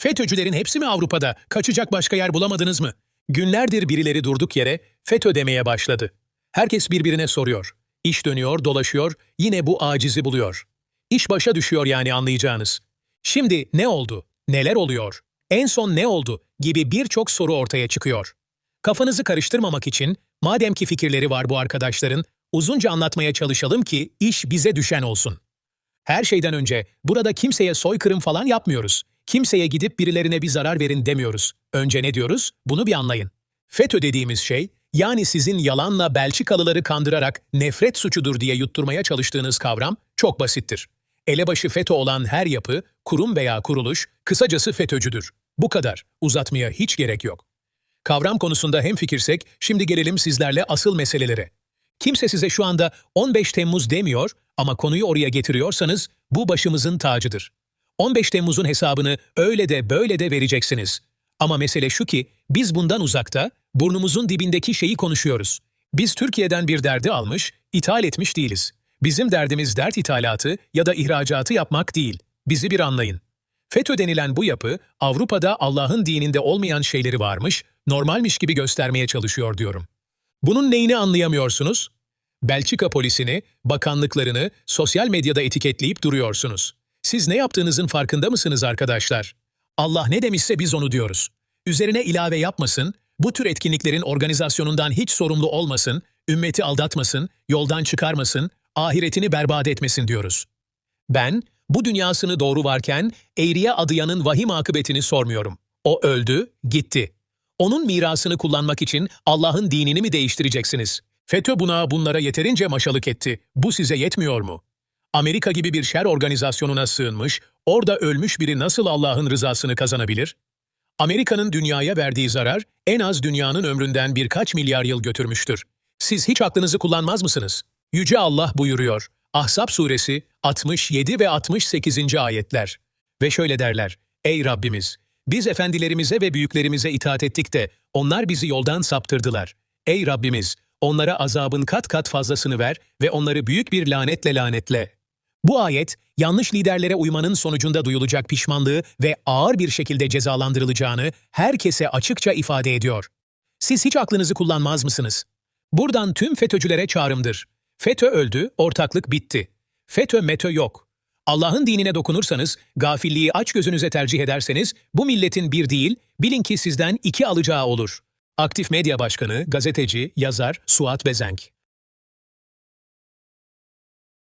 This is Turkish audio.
FETÖ'cülerin hepsi mi Avrupa'da? Kaçacak başka yer bulamadınız mı? Günlerdir birileri durduk yere FETÖ demeye başladı. Herkes birbirine soruyor. İş dönüyor, dolaşıyor, yine bu acizi buluyor. İş başa düşüyor yani anlayacağınız. Şimdi ne oldu? Neler oluyor? En son ne oldu? gibi birçok soru ortaya çıkıyor. Kafanızı karıştırmamak için, madem ki fikirleri var bu arkadaşların, uzunca anlatmaya çalışalım ki iş bize düşen olsun. Her şeyden önce burada kimseye soykırım falan yapmıyoruz. Kimseye gidip birilerine bir zarar verin demiyoruz. Önce ne diyoruz? Bunu bir anlayın. FETÖ dediğimiz şey, yani sizin yalanla Belçikalıları kandırarak nefret suçudur diye yutturmaya çalıştığınız kavram çok basittir. Elebaşı FETÖ olan her yapı, kurum veya kuruluş, kısacası FETÖ'cüdür. Bu kadar. Uzatmaya hiç gerek yok. Kavram konusunda hemfikirsek, şimdi gelelim sizlerle asıl meselelere. Kimse size şu anda 15 Temmuz demiyor ama konuyu oraya getiriyorsanız bu başımızın tacıdır. 15 Temmuz'un hesabını öyle de böyle de vereceksiniz. Ama mesele şu ki biz bundan uzakta burnumuzun dibindeki şeyi konuşuyoruz. Biz Türkiye'den bir derdi almış, ithal etmiş değiliz. Bizim derdimiz dert ithalatı ya da ihracatı yapmak değil. Bizi bir anlayın. FETÖ denilen bu yapı Avrupa'da Allah'ın dininde olmayan şeyleri varmış, normalmiş gibi göstermeye çalışıyor diyorum. Bunun neyini anlayamıyorsunuz? Belçika polisini, bakanlıklarını sosyal medyada etiketleyip duruyorsunuz. Siz ne yaptığınızın farkında mısınız arkadaşlar? Allah ne demişse biz onu diyoruz. Üzerine ilave yapmasın, bu tür etkinliklerin organizasyonundan hiç sorumlu olmasın, ümmeti aldatmasın, yoldan çıkarmasın, ahiretini berbat etmesin diyoruz. Ben, bu dünyasını doğru varken eğriye adayanın vahim akıbetini sormuyorum. O öldü, gitti. Onun mirasını kullanmak için Allah'ın dinini mi değiştireceksiniz? FETÖ buna bunlara yeterince maşalık etti. Bu size yetmiyor mu? Amerika gibi bir şer organizasyonuna sığınmış, orada ölmüş biri nasıl Allah'ın rızasını kazanabilir? Amerika'nın dünyaya verdiği zarar en az dünyanın ömründen birkaç milyar yıl götürmüştür. Siz hiç aklınızı kullanmaz mısınız? Yüce Allah buyuruyor. Ahzab suresi 67 ve 68. ayetler. Ve şöyle derler. Ey Rabbimiz! Biz efendilerimize ve büyüklerimize itaat ettik de onlar bizi yoldan saptırdılar. Ey Rabbimiz! Onlara azabın kat kat fazlasını ver ve onları büyük bir lanetle lanetle. Bu ayet, yanlış liderlere uymanın sonucunda duyulacak pişmanlığı ve ağır bir şekilde cezalandırılacağını herkese açıkça ifade ediyor. Siz hiç aklınızı kullanmaz mısınız? Buradan tüm FETÖ'cülere çağrımdır. FETÖ öldü, ortaklık bitti. FETÖ METÖ yok. Allah'ın dinine dokunursanız, gafilliği aç gözünüze tercih ederseniz, bu milletin bir değil, bilin ki sizden iki alacağı olur. Aktif Medya Başkanı, gazeteci, yazar Suat Bezenk.